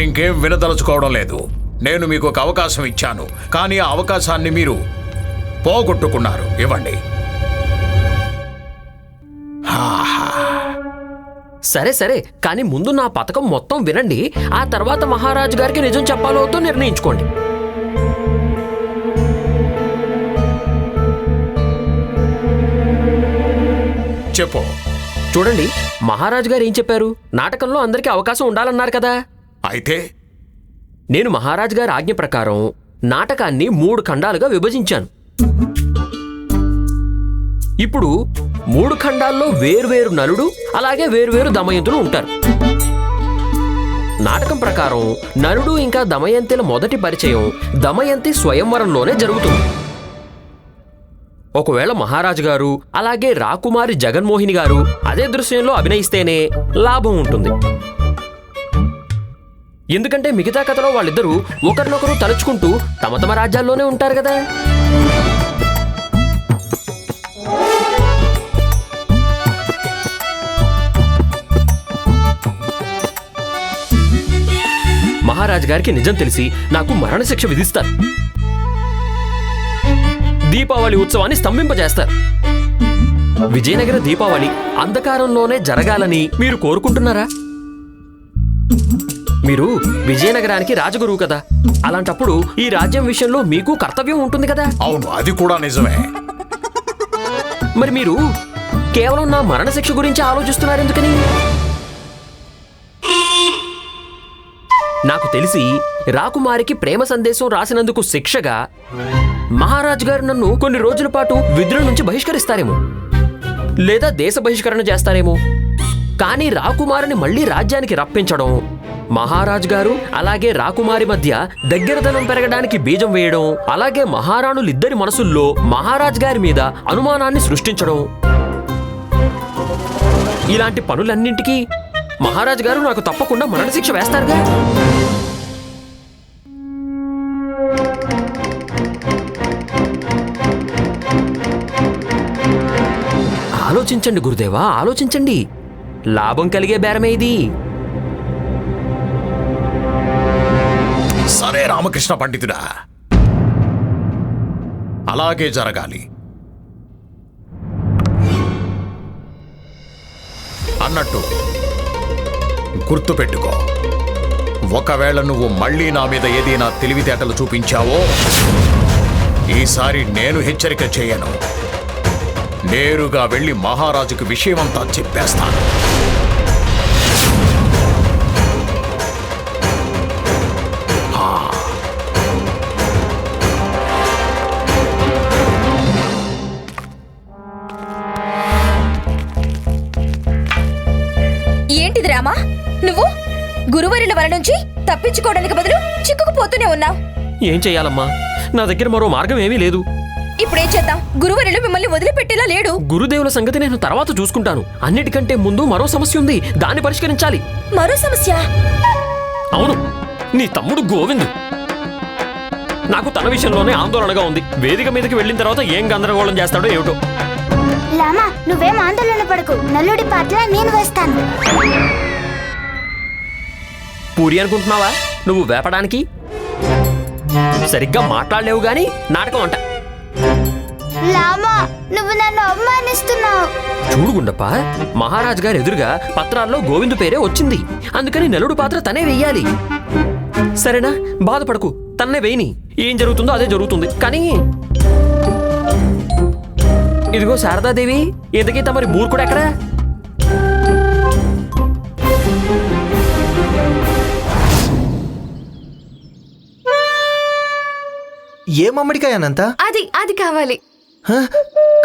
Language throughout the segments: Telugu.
నేను ఇంకేం వినదలుచుకోవడం లేదు. నేను మీకు ఒక అవకాశం ఇచ్చాను. కానీ ఆ అవకాశాన్ని మీరు పోగొట్టుకున్నారు. ఇవ్వండి. సరే సరే. కానీ ముందు నా పథకం మొత్తం వినండి. ఆ తర్వాత మహారాజు గారికి నిజం చెప్పాలో నిర్ణయించుకోండి. చెప్పు. చూడండి మహారాజు గారు ఏం చెప్పారు? నాటకంలో అందరికీ అవకాశం ఉండాలన్నారు కదా. అయితే? నేను మహారాజు గారి ఆజ్ఞ ప్రకారం నాటకాన్ని మూడు ఖండాలుగా విభజించాను. ఇప్పుడు మూడు ఖండాల్లో వేర్వేరు నలుడు అలాగే వేర్వేరు దమయంతులు ఉంటారు. నాటకం ప్రకారం నలుడు ఇంకా దమయంతిల మొదటి పరిచయం దమయంతి స్వయంవరంలోనే జరుగుతుంది. ఒకవేళ మహారాజు గారు అలాగే రాకుమారి జగన్మోహిని గారు అదే దృశ్యంలో అభినయిస్తేనే లాభం ఉంటుంది. ఎందుకంటే మిగతా కథలో వాళ్ళిద్దరూ ఒకరినొకరు తలుచుకుంటూ తమ తమ రాజ్యాల్లోనే ఉంటారు కదా. మహారాజు గారికి నిజం తెలిసి నాకు మరణశిక్ష విధిస్తారు. దీపావళి ఉత్సవాన్ని స్తంభింపజేస్తారు. విజయనగర దీపావళి అంధకారంలోనే జరగాలని మీరు కోరుకుంటున్నారా? మీరు విజయనగరానికి రాజగురువు కదా? అలాంటప్పుడు ఈ రాజ్యం విషయంలో మీకు కర్తవ్యం ఉంటుంది కదా? అవును అది కూడా నిజమే. మరి మీరు కేవలం నా మరణశిక్ష గురించి ఆలోచిస్తున్నారు ఎందుకని నాకు తెలిసి రాకుమారికి ప్రేమ సందేశం రాసినందుకు శిక్షగా మహారాజు గారు నన్ను కొన్ని రోజుల పాటు విధుల నుంచి బహిష్కరిస్తారేమో. లేదా దేశ బహిష్కరణ చేస్తారేమో. కానీ రాకుమారిని మళ్ళీ రాజ్యానికి రప్పించడం మహారాజు గారు అలాగే రాకుమారి మధ్య దగ్గరదనం పెరగడానికి బీజం వేయడం అలాగే మహారాణులిద్దరి మనసుల్లో మహారాజ్ గారి మీద అనుమానాన్ని సృష్టించడం. ఇలాంటి పనులన్నింటికీ మహారాజు గారు నాకు తప్పకుండా మరణశిక్ష వేస్తారుగా. ఆలోచించండి గురుదేవా ఆలోచించండి. లాభం కలిగే బేరమే ఇది. సరే రామకృష్ణ పండితుడా. అలాగే జరగాలి. అన్నట్టు గుర్తుపెట్టుకో. ఒకవేళ నువ్వు మళ్ళీ నా మీద ఏదైనా తెలివితేటలు చూపించావో ఈసారి నేను హెచ్చరిక చేయను. నేరుగా వెళ్ళి మహారాజుకు విషయమంతా చెప్పేస్తాను. రామా? నువ్వు? గురువరుల వల నుంచి తప్పించుకోవడానికి బదులు చిక్కుకుపోతూనే ఉన్నావు. ఏం చెయ్యాలమ్మా? నా దగ్గర మరో మార్గం ఏమీ లేదు. ఇప్పుడేం చేద్దాం? గురువరులు మిమ్మల్ని వదిలిపెట్టేలా లేడు. గురుదేవుల సంగతి నేను తర్వాత చూసుకుంటాను. అన్నిటికంటే ముందు మరో సమస్య ఉంది. దాన్ని పరిష్కరించాలి. మరో సమస్య? అవును. నీ తమ్ముడు గోవింద్. నాకు తన విషయంలోనే ఆందోళనగా ఉంది. వేదిక మీదకి వెళ్ళిన తర్వాత ఏం గందరగోళం చేస్తాడో ఏమిటో. లామా నువ్వేం ఆందోళన పడకు. నల్లుడి పాత్ర నేను వేస్తాను. పూరి అనుకుంటున్నావా? నువ్వు వేపడానికి సరిగ్గా మాట్లాడలేవు గాని నాటకం అంట. లామా నువ్వు నన్ను అవమానిస్తున్నావు. చూడు గుండప్ప మహారాజ్ గారు ఎదురుగా పత్రాల్లో గోవిందు పేరే వచ్చింది. అందుకని నెలుడు పాత్ర తనే వెయ్యాలి. సరేనా? బాధపడకు తన్నే వేయని. ఏం జరుగుతుందో అదే జరుగుతుంది. కానీ ఇదిగో శారదాదేవి ఇంతకీ తమరి మూర్ఖుడు ఎక్కడా? ఏ మామిడికాయ అనంత? అది అది కావాలి. హ?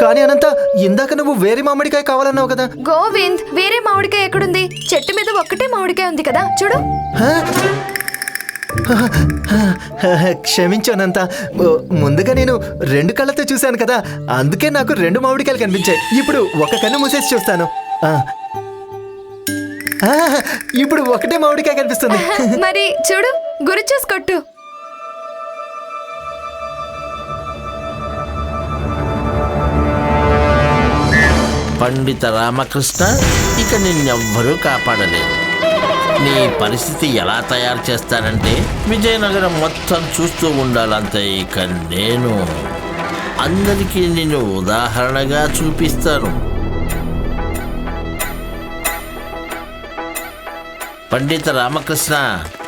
కానీ అనంత ఇందాక నువ్వు వేరే మామిడికాయ కావాలన్నావు కదా. గోవింద్ వేరే మామిడికాయ ఎక్కడుంది? చెట్టు మీద ఒక్కటే మామిడికాయ ఉంది కదా చూడు. హ? క్షమించు అనంత. ముందుగా నేను రెండు కళ్ళతో చూశాను కదా అందుకే నాకు రెండు మామిడికాయలు కనిపించాయి. ఇప్పుడు ఒక కన్ను మూసేసి చూస్తాను. ఆ. ఆ, ఇప్పుడు ఒకటే మామిడికాయ కనిపిస్తుంది. మరి చూడు గురి చూసి కొట్టు. పండిత రామకృష్ణ ఇక నిన్నెవ్వరూ కాపాడలేదు నీ పరిస్థితి ఎలా తయారు చేస్తానంటే విజయనగరం మొత్తం చూస్తూ ఉండాలంతే ఇక నేను. అందరికీ నిన్ను ఉదాహరణగా చూపిస్తాను. పండిత రామకృష్ణ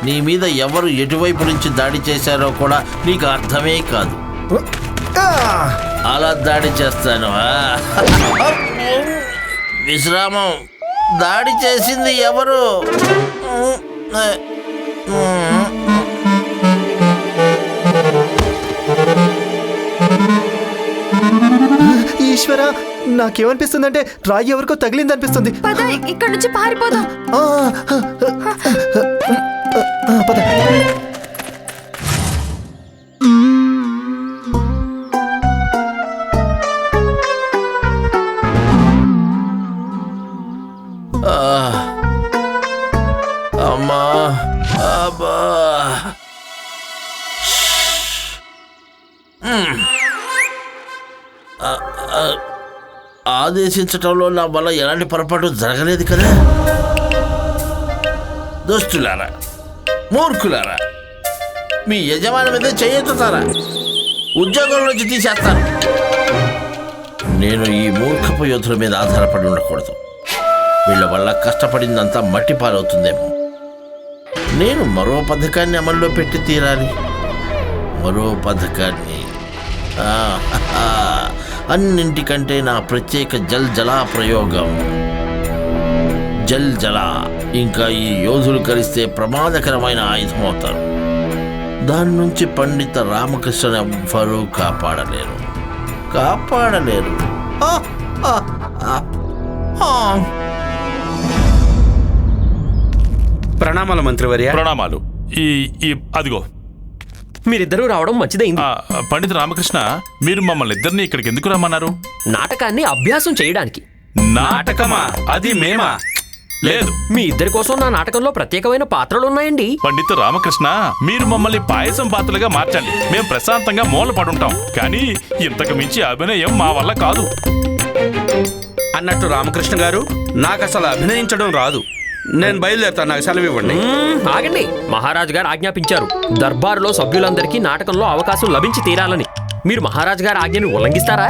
నీ మీద ఎవరు ఎటువైపు నుంచి దాడి చేశారో కూడా నీకు అర్థమే కాదు. అలా దాడి చేస్తాను. విశ్రామం. దాడి చేసింది ఎవరు? ఈశ్వర నాకేమనిపిస్తుందంటే రాయి ఎవరికో తగిలింది అనిపిస్తుంది పద ఇక్కడ నుంచి పారిపోదాం. ఆ, ఆ, పద. ఆదేశించటంలో నా వల్ల ఎలాంటి పొరపాటు జరగలేదు కదా? దోస్తులారా మూర్ఖులారా మీ యజమాని మీద చేయెత్తుతారా ఉద్యోగం నుంచి తీసేస్తాను. నేను ఈ మూర్ఖపు యోధుల మీద ఆధారపడి ఉండకూడదు. వీళ్ళ వల్ల కష్టపడిందంతా మట్టి పాలవుతుందేమో. నేను మరో పథకాన్ని అమల్లో పెట్టి తీరాలి. మరో పథకాన్ని. ఆ, అన్నింటికంటే నా ప్రత్యేక జల్ జలా ప్రయోగం. జల్ జలా ఇంకా ఈ యోధులు కలిస్తే ప్రమాదకరమైన ఆయుధం అవుతారు. దాని నుంచి పండిత రామకృష్ణ ఎవ్వరూ కాపాడలేరు. కాపాడలేరు. ఆ, ఆ, ఆ, ఆ. ప్రణామాల మంత్రివర్య. ప్రణామాలు. ఈ ఈ అదిగో. మీరిద్దరూ రావడం మంచిదైంది. ఆ, పండిత రామకృష్ణ మీరు మమ్మల్ని ఇద్దరిని ఇక్కడికి ఎందుకు రమ్మన్నారు? నాటకాన్ని అభ్యాసం చేయడానికి. నాటకమా? అది మేమా? లేదు. మీ ఇద్దరి కోసం నా నాటకంలో ప్రత్యేకమైన పాత్రలు ఉన్నాయండి. పండిత రామకృష్ణ మీరు మమ్మల్ని పాయసం పాత్రలుగా మార్చండి. మేము ప్రశాంతంగా మూల పడుంటాం. కానీ ఇంతకు మించి అభినయం మా వల్ల కాదు. అన్నట్టు రామకృష్ణ గారు నాకు అసలు అభినయించడం రాదు. నేను బయలుదేరుతాను నాకు సెలవు ఇవ్వండి. ఆగండి. మహారాజు గారు ఆజ్ఞాపించారు. దర్బారులో సభ్యులందరికీ నాటకంలో అవకాశం లభించి తీరాలని. మీరు మహారాజు గారి ఆజ్ఞని ఉల్లంఘిస్తారా?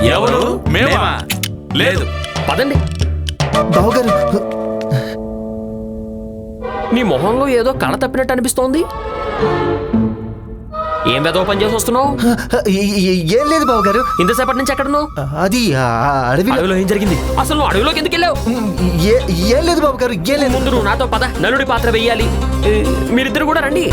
ఎవరు? మేమా? లేదు. పదండి. బావగారు నీ మొహంలో ఏదో కళ తప్పినట్టు అనిపిస్తోంది. ఏం వెదవ పని చేసి వస్తున్నావు? ఏ- లేదు బావగారు. ఇంతసేపటి నుంచి ఎక్కడున్నావు? అది ఆ అడవిలో ఏం జరిగింది? అసలు నువ్వు అడవిలోకి ఎందుకు వెళ్ళావు? ఏ- లేదు బావగారు ఏం లేదు. ముందు నువ్వు నాతో పద నలుడి పాత్ర వెయ్యాలి మీరిద్దరు కూడా రండి.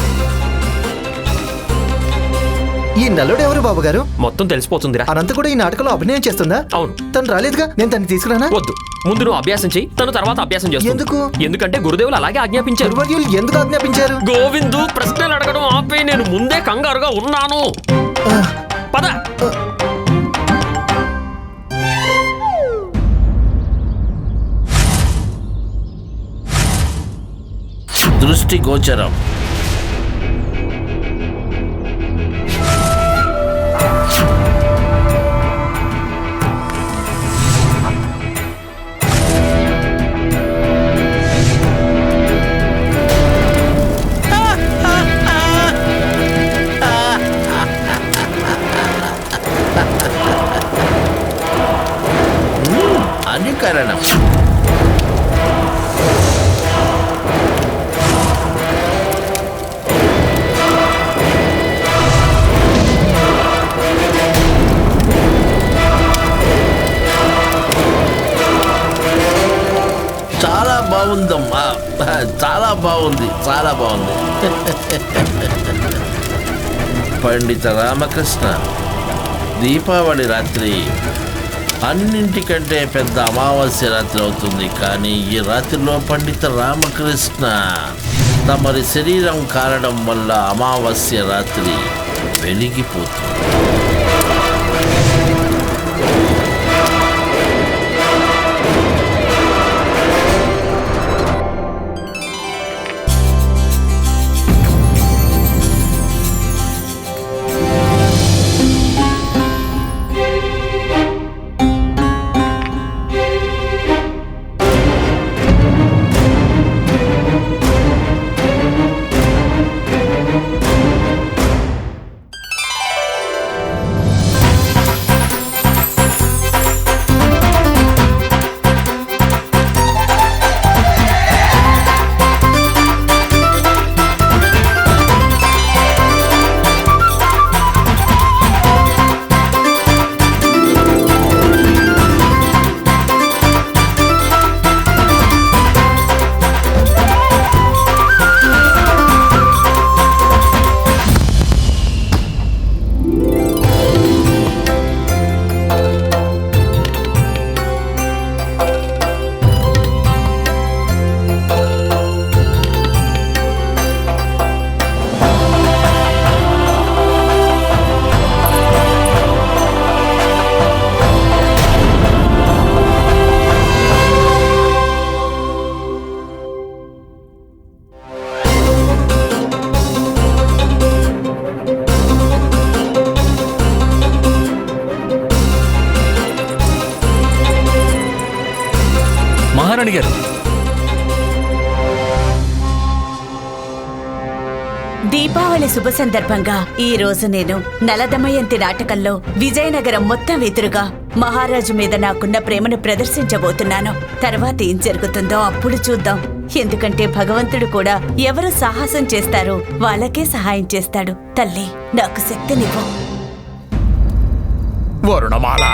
ఈ నల్లుడు ఎవరు బావగారు మొత్తం తెలిసిపోతుందిరా. అనంత కూడా ఈ నాటకంలో అభినయం చేస్తుందా? అవును. తను రాలేదుగా? నేను తను తీసుకురానా? వద్దు. ముందు నువ్వు అభ్యాసం చెయ్యి తను తర్వాత అభ్యాసం చేస్తుంది. ఎందుకు? ఎందుకంటే గురుదేవులు అలాగే ఆజ్ఞాపించారు. గురువర్యులు ఎందుకు ఆజ్ఞాపించారు? గోవిందు ప్రశ్నలు అడగడం ఆపే నేను ముందే కంగారుగా ఉన్నాను. పద. దృష్టి గోచరం. పండిత రామకృష్ణ. దీపావళి రాత్రి అన్నింటికంటే పెద్ద అమావాస్య రాత్రి అవుతుంది కానీ ఈ రాత్రిలో పండిత రామకృష్ణ తమరి శరీరం కారడం వల్ల అమావాస్య రాత్రి వెలిగిపోతుంది. మహారాణి గారు. దీపావళి శుభ సందర్భంగా ఈ రోజు నేను నలదమయంతి నాటకంలో విజయనగరం మొత్తం ఎదురుగా మహారాజు మీద నాకున్న ప్రేమను ప్రదర్శించబోతున్నాను. తర్వాత ఏం జరుగుతుందో అప్పుడు చూద్దాం. ఎందుకంటే భగవంతుడు కూడా ఎవరు సాహసం చేస్తారో వాళ్ళకే సహాయం చేస్తాడు. తల్లి నాకు శక్తినివ్వు. వరుణమాల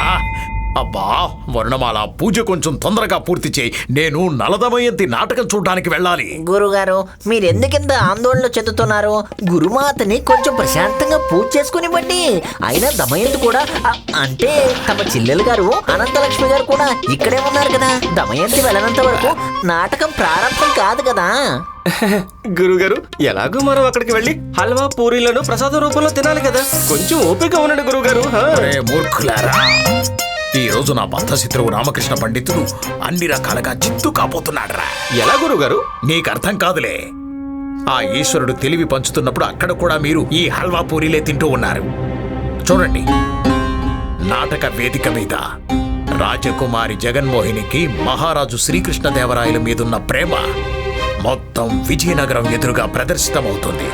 అబ్బా వరుణమాల పూజ కొంచెం తొందరగా పూర్తి చేయి. నేను నలదమయంతి నాటకం చూడడానికి వెళ్ళాలి. గురుగారు మీరెందుకింత ఆందోళన చెందుతున్నారు? గురుమాతని కొంచెం ప్రశాంతంగా పూజ చేసుకునివ్వండి. అయినా దమయంతి కూడా అ- అంటే తమ చెల్లెలు గారు అనంతలక్ష్మి గారు కూడా ఇక్కడే ఉన్నారు కదా. దమయంతి వెళ్ళనంత వరకు నాటకం ప్రారంభం కాదు కదా. గురుగారు ఎలాగో మనం అక్కడికి వెళ్ళి హల్వా పూరీలను ప్రసాద రూపంలో తినాలి కదా. కొంచెం ఓపిక ఉండండి గురుగారు హా? మూర్ఖులారా. ఈ రోజు నా బద్ధ శత్రువు రామకృష్ణ పండితుడు అన్ని రకాలుగా చిత్తు కాబోతున్నాడురా ఎలా గురుగారు? నీకు అర్థం కాదులే. ఆ ఈశ్వరుడు తెలివి పంచుతున్నప్పుడు అక్కడ కూడా మీరు ఈ హల్వా పూరీలే తింటూ ఉన్నారు. చూడండి. నాటక వేదిక మీద రాజకుమారి జగన్మోహినికి మహారాజు శ్రీకృష్ణదేవరాయల మీదున్న ప్రేమ మొత్తం విజయనగరం ఎదురుగా ప్రదర్శితమవుతుంది.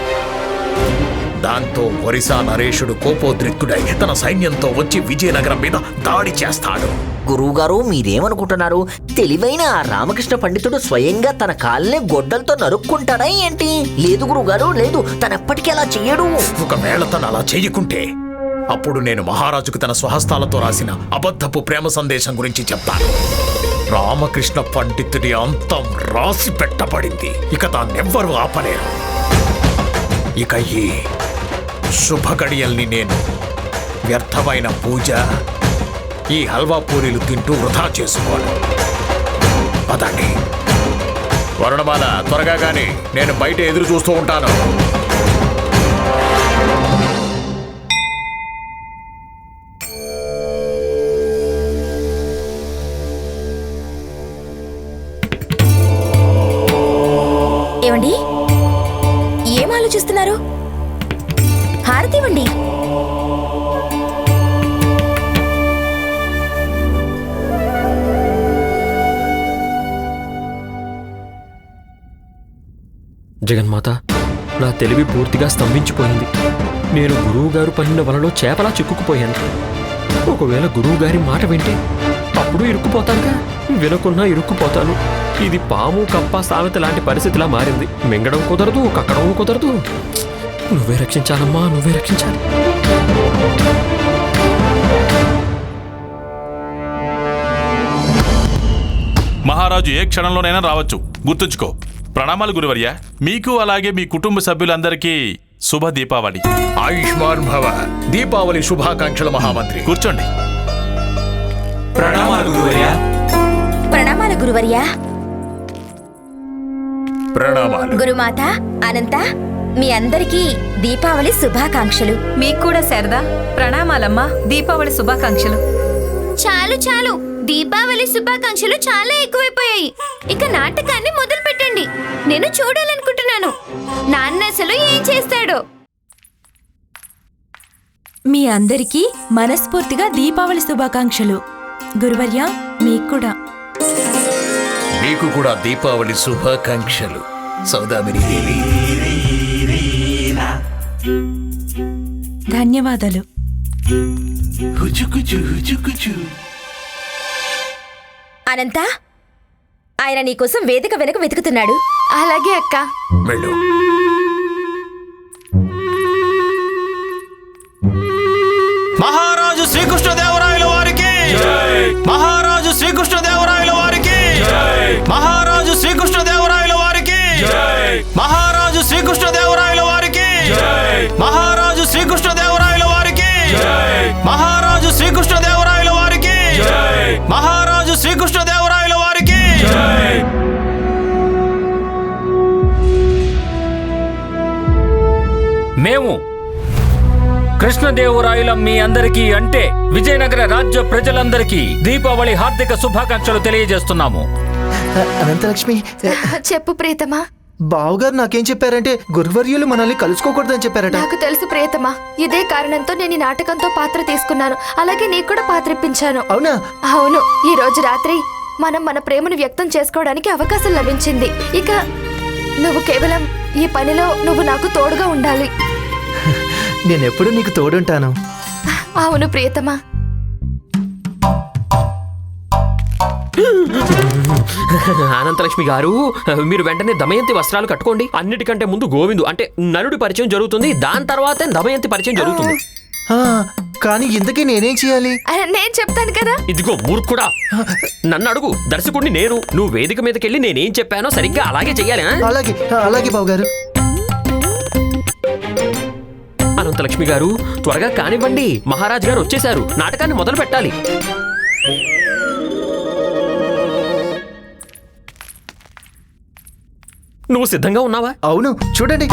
దాంతో ఒరిసా నరేషుడు కోపోద్రిక్తుడై తన సైన్యంతో వచ్చి విజయనగరం మీద దాడి చేస్తాడు. గురువుగారు మీరేమనుకుంటున్నారు? తెలివైన ఆ రామకృష్ణ పండితుడు స్వయంగా తన కాళ్ళనే గొడ్డలతో నరుక్కుంటాడా ఏంటి? లేదు గురువుగారు లేదు. తనెప్పటికీ అలా చెయ్యడు. ఒకవేళ తను అలా చేయకుంటే అప్పుడు నేను మహారాజుకు తన స్వహస్తాలతో రాసిన అబద్ధపు ప్రేమ సందేశం గురించి చెప్తాను. రామకృష్ణ పండితుడి అంతం రాసి పెట్టబడింది. ఇక దాన్నెవ్వరూ ఆపలేరు. ఇక ఈ శుభగడియల్ని నేను వ్యర్థమైన పూజ ఈ హల్వా పూరీలు తింటూ వృధా చేసుకోను పదండి. వరుణమాల త్వరగా కానీ నేను బయట ఎదురు చూస్తూ ఉంటాను. జగన్మాత నా తెలివి పూర్తిగా స్తంభించిపోయింది. నేను గురువుగారు పన్నిన వలలో చేపలా చిక్కుకుపోయాను. ఒకవేళ గురువు గారి మాట వింటే అప్పుడు ఇరుక్కుపోతానుగా. వినకున్నా ఇరుక్కుపోతాను. ఇది పాము కప్ప సామెత లాంటి పరిస్థితిలా మారింది. మింగడం కుదరదు కక్కడం కుదరదు. నువ్వే రక్షించాలమ్మా నువ్వే రక్షించాలి. మహారాజు ఏ క్షణంలోనైనా రావచ్చు. గుర్తుంచుకో. ప్రణామాలు గురువర్య. మీకు అలాగే మీ కుటుంబ సభ్యులందరికీ శుభ దీపావళి. ఆయుష్మాన్ భవ. దీపావళి శుభాకాంక్షలు మహామంత్రి. కూర్చోండి. ప్రణామాలు గురువర్యా. ప్రణామాలు గురుమాత అనంత మీ అందరికీ దీపావళి శుభాకాంక్షలు. మీకు కూడా శారదా ప్రణామాలమ్మా దీపావళి శుభాకాంక్షలు. చాలు చాలు. దీపావళి శుభాకాంక్షలు చాలా ఎక్కువైపోయాయి. ఇక నాటకాన్ని మొదలు పెట్టండి నేను చూడాలనుకుంటున్నాను. నాన్న అసలు ఏం చేస్తాడో. మీ అందరికీ మనస్ఫూర్తిగా దీపావళి శుభాకాంక్షలు. గురువర్య మీకు కూడా. మీకు కూడా దీపావళి శుభాకాంక్షలు. సౌదామిని. దేవి ధన్యవాదాలు అనంత ఆయన నీకోసం వేదిక వెనుక వెతుకుతున్నాడు. అలాగే అక్క. వెళ్ళు. కృష్ణదేవరాయలం మీ అందరికీ అంటే విజయనగర రాజ్య ప్రజలందరికీ దీపావళి హార్దిక శుభాకాంక్షలు తెలియజేస్తున్నాము. అనంతలక్ష్మి చెప్పు ప్రియతమా. బావగారు నాకేం చెప్పారంటే గురువర్యులు మనల్ని కలుసుకోకూడదని చెప్పారట. నాకు తెలుసు ప్రియతమా ఇదే కారణంతో నేను ఈ నాటకంతో పాత్ర తీసుకున్నాను. అలాగే నీకు కూడా పాత్ర ఇప్పించాను అవునా? అవును ఈ రోజు రాత్రి మనం మన ప్రేమను వ్యక్తం చేసుకోవడానికి అవకాశం లభించింది. ఇక నువ్వు కేవలం ఈ పనిలో నువ్వు నాకు తోడుగా ఉండాలి. నేనెప్పుడు నీకు తోడుంటాను? అవును ప్రియతమా. అనంతలక్ష్మి గారు మీరు వెంటనే దమయంతి వస్త్రాలు కట్టుకోండి. అన్నిటికంటే ముందు గోవిందు అంటే నలుడి పరిచయం జరుగుతుంది. దాని తర్వాతే దమయంతి పరిచయం జరుగుతుంది. కానీ ఇంతకీ నేనేం చేయాలి? నేను చెప్తాను కదా. ఇదిగో మూర్ఖుడా నన్ను అడుగు. దర్శకుడిని నేను నువ్వు వేదిక మీదకెళ్ళి నేనేం చెప్పానో సరిగ్గా అలాగే చెయ్యాలి? అలాగే అలాగే బావగారు అనంతలక్ష్మి గారు త్వరగా కానివ్వండి. మహారాజ్ గారు వచ్చేశారు. నాటకాన్ని మొదలు పెట్టాలి. నువ్వు సిద్ధంగా ఉన్నావా? అవును చూడండి.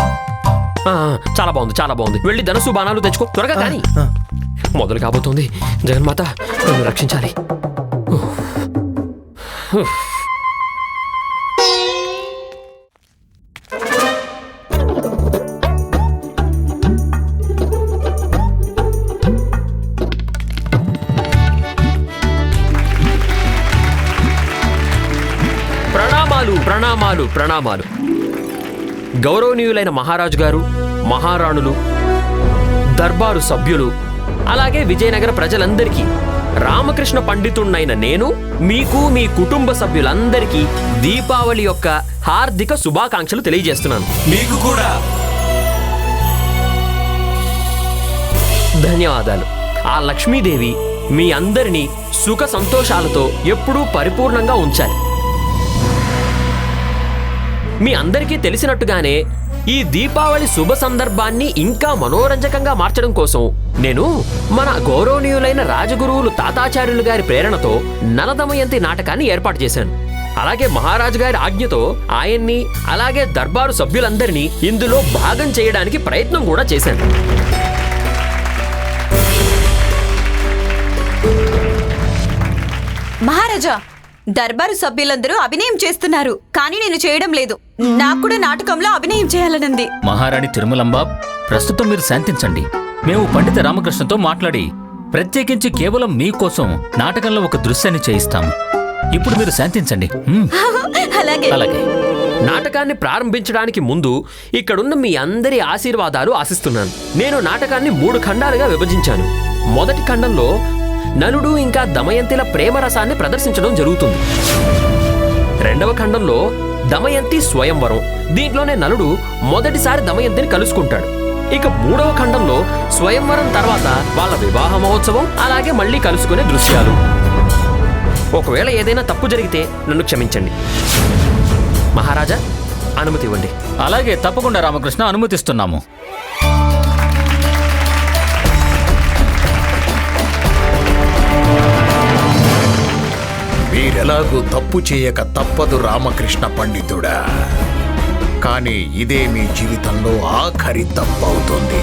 ఆ, చాలా బాగుంది చాలా బాగుంది. వెళ్ళి ధనసు బాణాలు తెచ్చుకో. త్వరగా కానీ. ఆ. మొదలు కాబోతోంది. జగన్మాత నన్ను రక్షించాలి. ప్రణామాలు ప్రణామాలు. గౌరవనీయులైన మహారాజు గారు మహారాణులు దర్బారు సభ్యులు అలాగే విజయనగర ప్రజలందరికీ రామకృష్ణ పండితుణ్ణైన నేను మీకు మీ కుటుంబ సభ్యులందరికీ దీపావళి యొక్క హార్దిక శుభాకాంక్షలు తెలియజేస్తున్నాను. మీకు కూడా. ధన్యవాదాలు. ఆ లక్ష్మీదేవి మీ అందరినీ సుఖ సంతోషాలతో ఎప్పుడూ పరిపూర్ణంగా ఉంచాలి. మీ అందరికీ తెలిసినట్టుగానే ఈ దీపావళి శుభ సందర్భాన్ని ఇంకా మనోరంజకంగా మార్చడం కోసం నేను మన గౌరవనీయులైన రాజగురువులు తాతాచార్యులు గారి ప్రేరణతో నలదమయంతి నాటకాన్ని ఏర్పాటు చేశాను. అలాగే మహారాజు గారి ఆజ్ఞతో ఆయన్ని అలాగే దర్బారు సభ్యులందరినీ ఇందులో భాగం చేయడానికి ప్రయత్నం కూడా చేశాను. మహారాజా దర్బారు సభ్యులందరూ అభినయం చేస్తున్నారు కానీ నేను చేయడం లేదు. నాకు కూడా నాటకంలో అభినయం చేయాలనుంది. మహారాణి తిరుమలంబ ప్రస్తుతం మీరు శాంతించండి. మేము పండిత రామకృష్ణతో మాట్లాడి ప్రత్యేకించి కేవలం మీకోసం నాటకంలో ఒక దృశ్యాన్ని చేయిస్తాము. ఇప్పుడు మీరు శాంతించండి. హ్మ్, అలాగే. అలాగే. నాటకాన్ని ప్రారంభించడానికి ముందు ఇక్కడున్న మీ అందరి ఆశీర్వాదాలు ఆశిస్తున్నాను. నేను నాటకాన్ని మూడు ఖండాలుగా విభజించాను. మొదటి ఖండంలో నలుడు ఇంకా దమయంతిల ప్రేమరసాన్ని ప్రదర్శించడం జరుగుతుంది. రెండవ ఖండంలో దమయంతి స్వయంవరం. దీంట్లోనే నలుడు మొదటిసారి దమయంతిని కలుసుకుంటాడు. ఇక మూడవ ఖండంలో స్వయంవరం తర్వాత వాళ్ళ వివాహ మహోత్సవం అలాగే మళ్ళీ కలుసుకునే దృశ్యాలు. ఒకవేళ ఏదైనా తప్పు జరిగితే నన్ను క్షమించండి. మహారాజా అనుమతి ఇవ్వండి. అలాగే తప్పకుండా రామకృష్ణ అనుమతిస్తున్నాము. ఎలాగూ తప్పు చేయక తప్పదు రామకృష్ణ పండితుడా. కానీ ఇదే మీ జీవితంలో ఆఖరి తప్పవుతుంది అవుతుంది.